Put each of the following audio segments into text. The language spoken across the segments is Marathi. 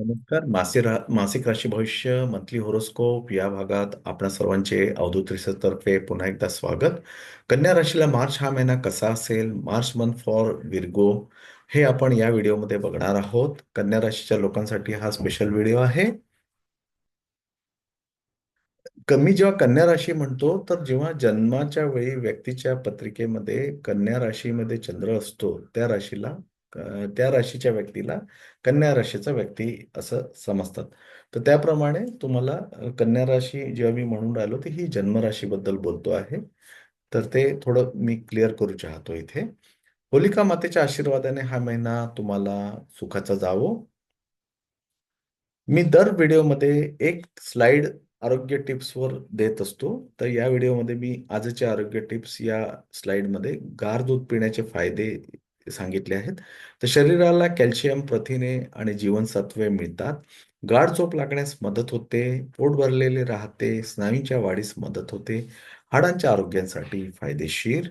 नमस्कार. मासिक रा मासिक राशी भविष्य मंथली होरोस्कोप या भागात आपणा सर्वांचे अवधूत रिसर्चतर्फे पुन्हा एकदा स्वागत. कन्या राशीला मार्च हा महिना कसा असेल? मार्च मंथ फॉर विर्गो हे आपण या व्हिडिओमध्ये बघणार आहोत. कन्या राशीच्या लोकांसाठी हा स्पेशल व्हिडिओ आहे. कमी जेव्हा कन्या राशी म्हणतो तर जेव्हा जन्माच्या वेळी व्यक्तीच्या पत्रिकेमध्ये कन्या राशीमध्ये चंद्र असतो त्या राशीला त्या राशीच्या व्यक्तीला कन्या राशीचा व्यक्ती असं समजतात. तर त्याप्रमाणे तुम्हाला कन्या राशी जेव्हा मी म्हणून राहिलो तर ही जन्मराशीबद्दल बोलतो आहे. तर ते थोडं मी क्लिअर करू चाहतो इथे. होलिका मातेच्या आशीर्वादाने हा महिना तुम्हाला सुखाचा जावो. मी दर व्हिडिओमध्ये एक स्लाइड आरोग्य टिप्सवर देत असतो. तर या व्हिडिओमध्ये मी आजचे आरोग्य टिप्स या स्लाइडमध्ये गार दूध पिण्याचे फायदे सांगितले आहेत. तर शरीराला कॅल्शियम प्रथिने आणि जीवनसत्वे मिळतात. गाढ झोप लागण्यास मदत होते पोट भरलेले राहते स्नायूंच्या वाढीस मदत होते हाडांच्या आरोग्यासाठी फायदेशीर.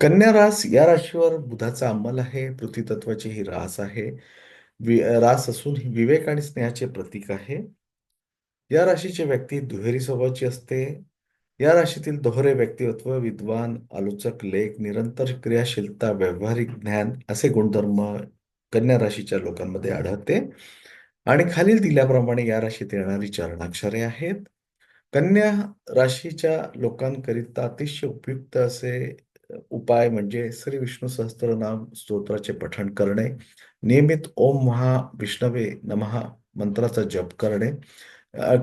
कन्या रास या राशीवर बुधाचा अंमल आहे पृथ्वी तत्वाची ही रास आहे. वि रास असून ही विवेक आणि स्नेहाचे प्रतीक आहे. या राशीची व्यक्ती दुहेरी स्वभावाची असते. या राशीतील दोहरे व्यक्तिमत्व विद्वान आलोचक लेख निरंतर क्रियाशीलता व्यावहारिक ज्ञान असे गुणधर्म कन्या राशीच्या लोकांमध्ये आढळते. आणि खालील दिल्याप्रमाणे या राशीत येणारी चरणाक्षरे आहेत. कन्या राशीच्या लोकांकरिता अतिशय उपयुक्त असे उपाय म्हणजे श्री विष्णू सहस्त्रनाम स्तोत्राचे पठण करणे नियमित ओम महा विष्णवे नमहा मंत्राचा जप करणे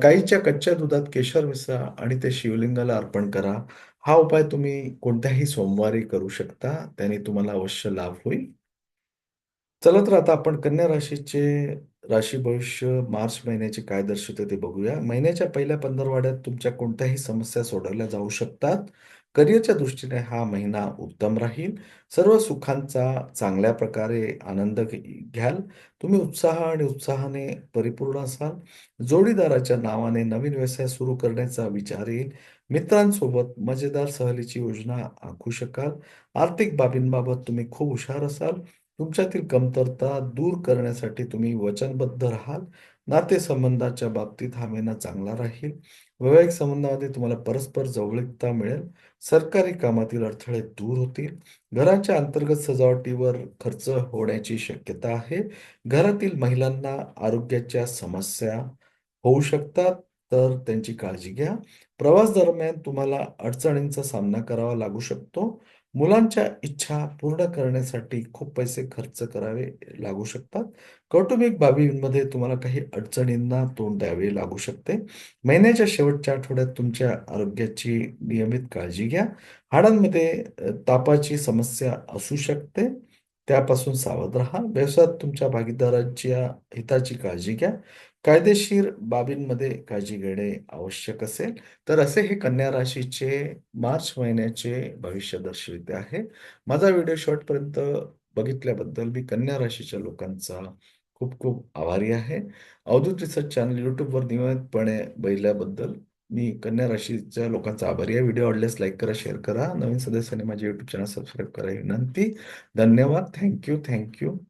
गाईच्या कच्च्या दुधात केशर मिसळा आणि ते शिवलिंगाला अर्पण करा. हा उपाय तुम्ही कोणत्याही सोमवारी करू शकता त्याने तुम्हाला अवश्य लाभ होईल. चला तर आता आपण कन्या राशीचे राशी भविष्य मार्च महिन्याचे काय दर्शवते ते बघूया. महिन्याच्या पहिल्या पंधरवाड्यात तुमच्या कोणत्याही समस्या सोडवल्या जाऊ शकतात. करिअरच्या दृष्टीने हा महिना उत्तम राहील. सर्व सुखांचा चांगल्या प्रकारे आनंद घ्याल. तुम्ही उत्साह आणि उत्साहाने परिपूर्ण असाल. जोडीदाराच्या नावाने नवीन व्यवसाय सुरू करण्याचा विचार येईल. मित्रांसोबत मजेदार सहलीची योजना आखू शकाल. आर्थिक बाबींबाबत तुम्ही खूप हुशार असाल. तुमच्यातील कमतरता दूर करण्यासाठी तुम्ही वचनबद्ध राहाल. नातेसंबंधाच्या बाबतीत हा महिना चांगला राहील. वैवाहिक संबंधामध्ये तुम्हाला परस्पर जवळीकता मिळेल. सरकारी कामातील अडथळे दूर होतील. घराच्या अंतर्गत सजावटीवर खर्च होण्याची शक्यता आहे. घरातील महिलांना आरोग्याच्या समस्या होऊ शकतात तर त्यांची काळजी घ्या. प्रवास दरम्यान तुम्हाला अडचणींचा सामना करावा लागू शकतो. मुलांच्या इच्छा पूर्ण करण्यासाठी खूप पैसे खर्च करावे लागू शकतात. कौटुंबिक बाबींमध्ये तुम्हाला काही अडचणींना तोंड द्यावे लागू शकते. महिन्याच्या शेवटच्या आठवड्यात तुमच्या आरोग्याची नियमित काळजी घ्या. हाडांमध्ये तापाची समस्या असू शकते. त्यापासून सावध राहा. व्यवसायात तुमच्या भागीदाराच्या हिताची काळजी घ्या. कायदेशीर बाबींमध्ये काळजी घेणे आवश्यक असेल. तर असे हे कन्या राशीचे मार्च महिन्याचे भविष्य दर्शविते आहे. माझा व्हिडिओ शॉर्टपर्यंत बघितल्याबद्दल मी कन्या राशीच्या लोकांचा खूप खूप आभारी आहे. अवधूत रिसर्च चॅनल युट्यूबवर नियमितपणे बहिल्याबद्दल मी कन्या राशीच्या लोकांचा आभारी आहे. व्हिडिओ आवडल्यास लाईक करा शेअर करा. नवीन सदस्यांनी माझे युट्यूब चॅनल सबस्क्राईब करा विनंती. धन्यवाद. Thank you thank you.